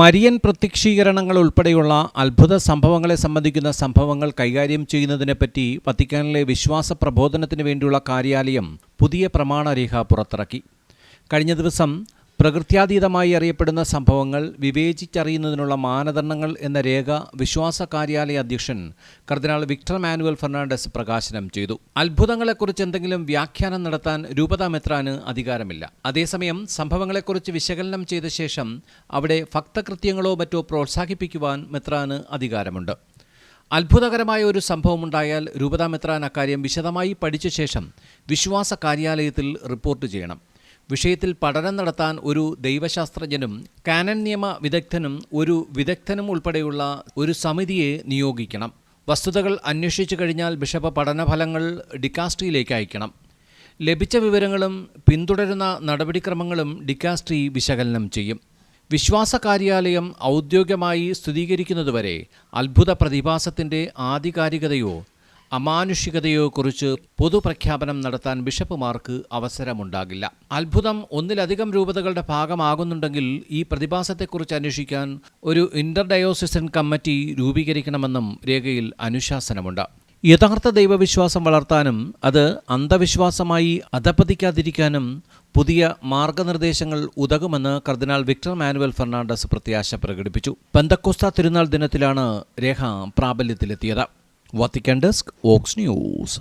Marian പ്രത്യക്ഷീകരണങ്ങൾ ഉൾപ്പെടെയുള്ള അത്ഭുത സംഭവങ്ങളെ സംബന്ധിക്കുന്ന സംഭവങ്ങൾ കൈകാര്യം ചെയ്യുന്നതിനെപ്പറ്റി വത്തിക്കാനിലെ വിശ്വാസ പ്രബോധനത്തിന് വേണ്ടിയുള്ള കാര്യാലയം പുതിയ പ്രമാണരേഖ പുറത്തിറക്കി. കഴിഞ്ഞ ദിവസം പ്രകൃത്യാതീതമായി അറിയപ്പെടുന്ന സംഭവങ്ങൾ വിവേചിച്ചറിയുന്നതിനുള്ള മാനദണ്ഡങ്ങൾ എന്ന രേഖ വിശ്വാസ കാര്യാലയ അധ്യക്ഷൻ കർദിനാൾ വിക്ടർ മാനുവൽ ഫെർണാണ്ടസ് പ്രകാശനം ചെയ്തു. അത്ഭുതങ്ങളെക്കുറിച്ച് എന്തെങ്കിലും വ്യാഖ്യാനം നടത്താൻ രൂപതാ മെത്രാന് അധികാരമില്ല. അതേസമയം സംഭവങ്ങളെക്കുറിച്ച് വിശകലനം ചെയ്ത ശേഷം അവിടെ ഭക്തകൃത്യങ്ങളോ മറ്റോ പ്രോത്സാഹിപ്പിക്കുവാൻ മെത്രാന് അധികാരമുണ്ട്. അത്ഭുതകരമായ ഒരു സംഭവമുണ്ടായാൽ രൂപതാ മെത്രാൻ അക്കാര്യം വിശദമായി പഠിച്ച ശേഷം വിശ്വാസ കാര്യാലയത്തിൽ റിപ്പോർട്ട് ചെയ്യണം. വിഷയത്തിൽ പഠനം നടത്താൻ ഒരു ദൈവശാസ്ത്രജ്ഞനും കാനൻ നിയമ വിദഗ്ധനും ഒരു വിദഗ്ധനും ഉൾപ്പെടെയുള്ള ഒരു സമിതിയെ നിയോഗിക്കണം. വസ്തുതകൾ അന്വേഷിച്ചു കഴിഞ്ഞാൽ ബിഷപ്പ് പഠനഫലങ്ങൾ ഡിക്കാസ്ട്രിയിലേക്ക് അയക്കണം. ലഭിച്ച വിവരങ്ങളും പിന്തുടരുന്ന നടപടിക്രമങ്ങളും ഡിക്കാസ്ട്രി വിശകലനം ചെയ്യും. വിശ്വാസ കാര്യാലയം ഔദ്യോഗികമായി സ്ഥിരീകരിക്കുന്നതുവരെ അത്ഭുത പ്രതിഭാസത്തിന്റെ ആധികാരികതയോ അമാനുഷികതയോ കുറിച്ച് പൊതുപ്രഖ്യാപനം നടത്താൻ ബിഷപ്പുമാർക്ക് അവസരമുണ്ടാകില്ല. അത്ഭുതം ഒന്നിലധികം രൂപതകളുടെ ഭാഗമാകുന്നുണ്ടെങ്കിൽ ഈ പ്രതിഭാസത്തെക്കുറിച്ച് അന്വേഷിക്കാൻ ഒരു ഇന്റർ ഡയോസിസൻ കമ്മിറ്റി രൂപീകരിക്കണമെന്നും രേഖയിൽ അനുശാസനമുണ്ട്. യഥാർത്ഥ ദൈവവിശ്വാസം വളർത്താനും അത് അന്ധവിശ്വാസമായി അധപ്പതിക്കാതിരിക്കാനും പുതിയ മാർഗനിർദ്ദേശങ്ങൾ ഉതകുമെന്ന് കർദിനാൾ വിക്ടർ മാനുവൽ ഫെർണാണ്ടസ് പ്രത്യാശ പ്രകടിപ്പിച്ചു. പെന്തക്കോസ്ത തിരുനാൾ ദിനത്തിലാണ് രേഖ പ്രാബല്യത്തിലെത്തിയത്. Vatican Desk, Vox News.